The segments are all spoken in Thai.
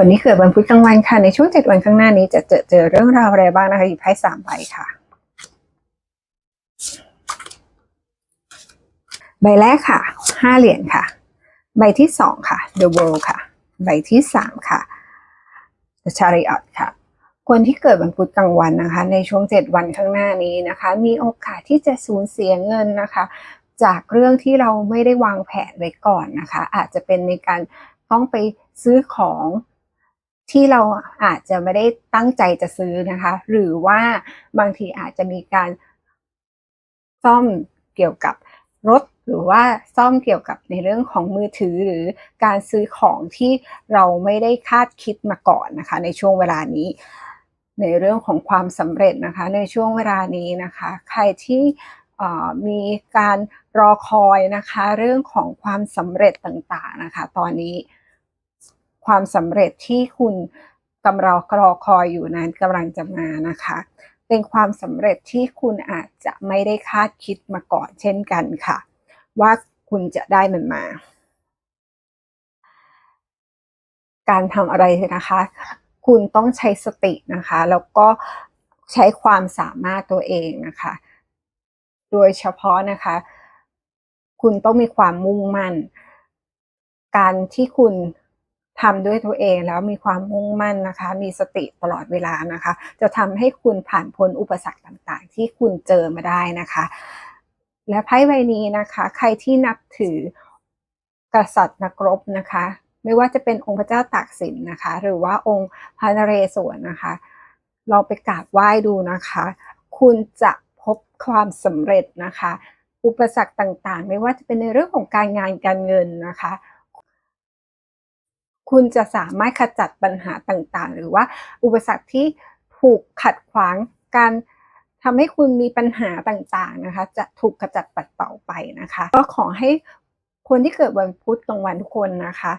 คนที่เกิดวันพุธกลางวันค่ะ ในช่วงเจ็ดวันข้างหน้านี้จะเจอเจอเรื่องราวอะไรบ้างนะคะหยิบไพ่สามใบค่ะ ใบแรกค่ะห้าเหรียญค่ะ ใบที่สองค่ะ The World ค่ะ ใบที่สามค่ะ The Chariot ค่ะคนที่เกิดวันพุธกลางวันนะคะ ในช่วงเจ็ดวันข้างหน้านี้นะคะ มีโอกาสที่จะสูญเสียเงินนะคะ จากเรื่องที่เราไม่ได้วางแผนไว้ก่อนนะคะ อาจจะเป็นในการต้องไปซื้อของ ที่เราอาจจะไม่ได้ตั้งใจจะซื้อนะคะ หรือว่าบางทีอาจจะมีการซ่อมเกี่ยวกับรถหรือว่าซ่อมเกี่ยวกับในเรื่องของมือถือหรือการซื้อของที่เราไม่ได้คาดคิดมาก่อนนะคะ ในช่วงเวลานี้ ในเรื่องของความสำเร็จนะคะ ในช่วงเวลานี้นะคะ ใครที่มีการรอคอยนะคะ เรื่องของความสำเร็จต่างๆนะคะ ตอนนี้ ความสำเร็จที่คุณกำลังรอคอยอยู่นั้นกำลังจะมานะคะ เป็นความสำเร็จที่คุณอาจจะไม่ได้คาดคิดมาก่อนเช่นกันค่ะ ว่าคุณจะได้มันมา การทำอะไรนะคะ คุณต้องใช้สตินะคะ แล้วก็ใช้ความสามารถตัวเองนะคะ โดยเฉพาะนะคะ คุณต้องมีความมุ่งมั่น การที่คุณ ทำด้วยตัวเองแล้วมีความมุ่งมั่นนะคะ มีสติตลอดเวลานะคะ จะทำให้คุณผ่านพ้นอุปสรรคต่างๆ ที่คุณเจอมาได้นะคะ และไพ่ใบนี้นะคะ ใครที่นับถือกษัตริย์นักรบนะคะ ไม่ว่าจะเป็นองค์พระเจ้าตากสินนะคะ หรือว่าองค์พระนเรศวรนะคะลองไปกราบไหว้ดูนะคะ คุณจะพบความสำเร็จนะคะ อุปสรรคต่างๆ ไม่ว่าจะเป็นในเรื่องของการงานการเงินนะคะ คุณจะสามารถขจัดปัญหาต่างๆ หรือว่าอุปสรรคที่ถูกขัดขวางการทำให้คุณมีปัญหาต่างๆนะคะ จะถูกขจัดปัดเป่าไปนะคะ ก็ขอให้คนที่เกิดวันพุธกลางวันทุกคนนะคะ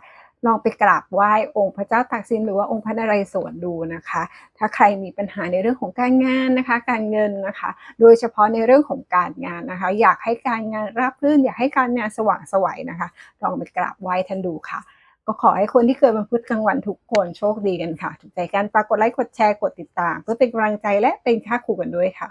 ลองไปกราบไหว้องค์พระเจ้าตากสินหรือว่าองค์พระนเรศวรดูนะคะ ถ้าใครมีปัญหาในเรื่องของการงานนะคะ การเงินนะคะ โดยเฉพาะในเรื่องของการงานนะคะ อยากให้การงานราบรื่นอยากให้การงานสว่างไสวัยนะคะ ลองไปกราบไหว้ท่านดูค่ะ ก็ขอให้คนที่เกิดวันพุธกลางวันทุกคนโชคดีกันค่ะ ถูกใจกันฝากกดไลค์กดแชร์กดติดตาม เพื่อเป็นกำลังใจและเป็นค่าครูกันด้วยค่ะ